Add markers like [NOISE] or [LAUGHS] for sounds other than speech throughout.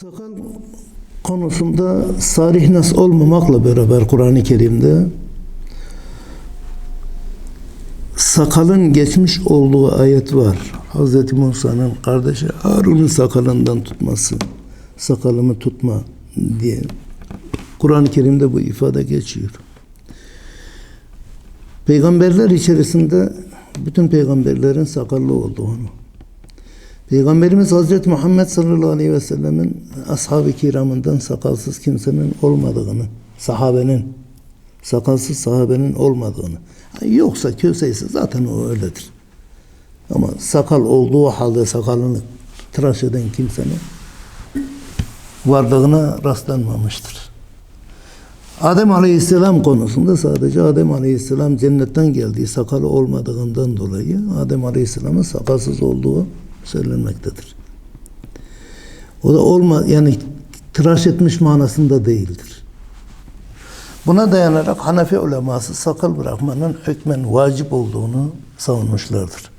Sakal konusunda sarih nas olmamakla beraber Kur'an-ı Kerim'de sakalın geçmiş olduğu ayet var. Hz. Musa'nın kardeşi Harun'un sakalından tutması, sakalımı tutma diye. Kur'an-ı Kerim'de bu ifade geçiyor. Peygamberler içerisinde bütün peygamberlerin sakallı olduğunu, Peygamberimiz Hazreti Muhammed sallallahu aleyhi ve sellemin ashab-ı kiramından sakalsız kimsenin olmadığını, sahabenin, sakalsız sahabenin olmadığını. Yoksa köseyse zaten o öyledir. Ama sakal olduğu halde sakalını tıraş eden kimsenin varlığına rastlanmamıştır. Adem Aleyhisselam konusunda sadece Adem Aleyhisselam cennetten geldiği sakalı olmadığından dolayı Adem Aleyhisselam'ın sakalsız olduğu söylenmektedir. O da olma yani tıraş etmiş manasında değildir. Buna dayanarak Hanefi uleması sakal bırakmanın hükmen vacip olduğunu savunmuşlardır.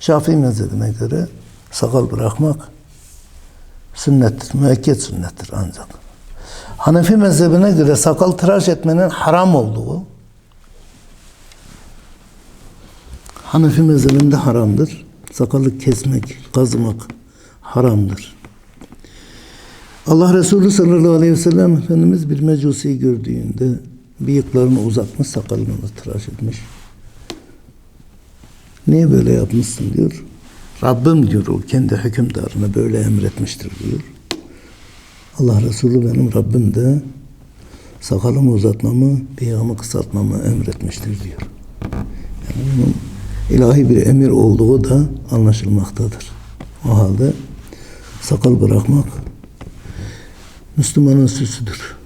Şafii mezhebine göre sakal bırakmak sünnettir, müekket sünnettir ancak. Hanefi mezhebine göre sakal tıraş etmenin haram olduğu Hanefi mezhebinde haramdır. Sakalı kesmek, kazımak haramdır. Allah Resulü sallallahu aleyhi ve sellem Efendimiz bir mecusiyi gördüğünde bıyıklarını uzatmış, sakalını tıraş etmiş. Niye böyle yapmışsın diyor. Rabbim diyor o kendi hükümdarına böyle emretmiştir diyor. Allah Resulü benim Rabbim de sakalımı uzatmamı, bıyığımı kısaltmamı emretmiştir diyor. Yani bunun ilahi bir emir olduğu da anlaşılmaktadır. O halde sakal bırakmak Müslümanın süsüdür,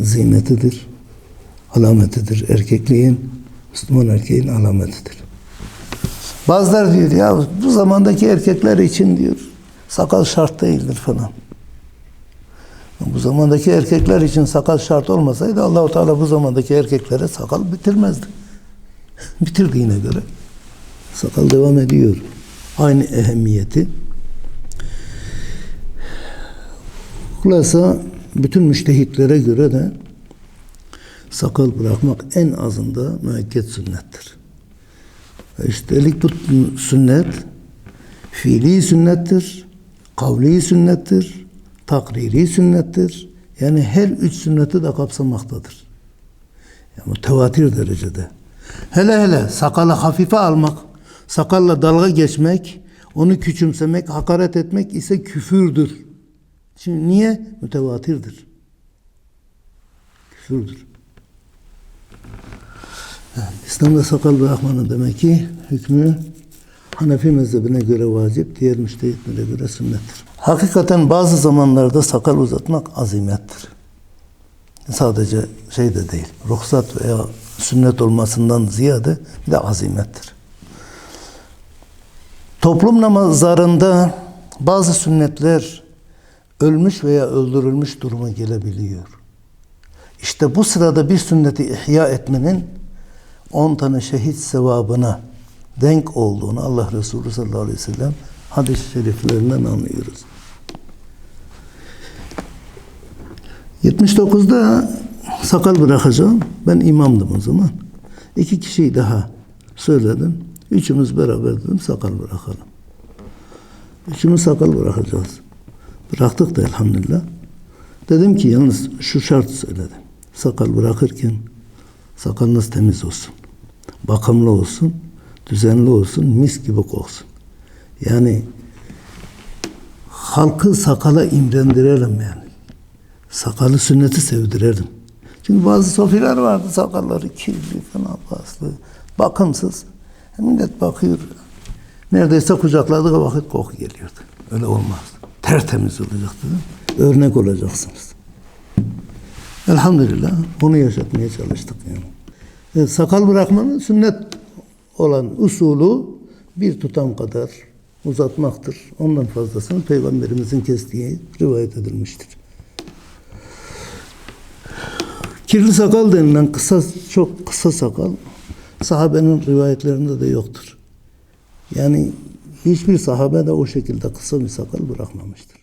ziynetidir, alametidir. Erkekliğin, Müslüman erkeğin alametidir. Bazılar diyor ya bu zamandaki erkekler için diyor sakal şart değildir falan. Bu zamandaki erkekler için sakal şart olmasaydı Allahu Teala bu zamandaki erkeklere sakal bitirmezdi. [LAUGHS] Bitirdiğine göre sakal devam ediyor. Aynı ehemmiyeti. Hulasa bütün müştehitlere göre de sakal bırakmak en azında müekket sünnettir. Üstelik bu sünnet fiili sünnettir, kavli sünnettir, takriri sünnettir. Yani her üç sünneti de kapsamaktadır. Yani mütevatir derecede. Hele hele sakalı hafife almak, sakalla dalga geçmek, onu küçümsemek, hakaret etmek ise küfürdür. Şimdi niye? Mütevatirdir. Küfürdür. Yani İslam'da sakal bırakmanın demek ki hükmü Hanefi mezhebine göre vacip, diğer müştehitlere göre sünnettir. Hakikaten bazı zamanlarda sakal uzatmak azimettir. Sadece şey de değil, ruhsat veya sünnet olmasından ziyade bir de azimettir. Toplum namazlarında bazı sünnetler ölmüş veya öldürülmüş duruma gelebiliyor. İşte bu sırada bir sünneti ihya etmenin 10 tane şehit sevabına denk olduğunu Allah Resulü sallallahu aleyhi ve sellem hadis-i şeriflerinden anlıyoruz. 79'da sakal bırakacağım. Ben imamdım o zaman. İki kişiyi daha söyledim. Üçümüz beraber dedim sakal bırakalım. Üçümüz sakal bırakacağız. Bıraktık da elhamdülillah. Dedim ki yalnız şu şart söyledim. Sakal bırakırken sakalınız temiz olsun. Bakımlı olsun. Düzenli olsun. Mis gibi koksun. Yani halkı sakala imrendirelim yani. Sakalı sünneti sevdirelim. Çünkü bazı sofiler vardı sakalları kirli falan paslı, bakımsız. Millet bakıyor. Neredeyse kucakladığı vakit koku geliyordu. Öyle olmaz. Tertemiz olacak dedim. Örnek olacaksınız. Elhamdülillah bunu yaşatmaya çalıştık yani. Evet, sakal bırakmanın sünnet olan usulü bir tutam kadar uzatmaktır. Ondan fazlasını Peygamberimizin kestiği rivayet edilmiştir. Kirli sakal denilen kısa, çok kısa sakal sahabenin rivayetlerinde de yoktur. Yani hiçbir sahabe de o şekilde kısa bir sakal bırakmamıştır.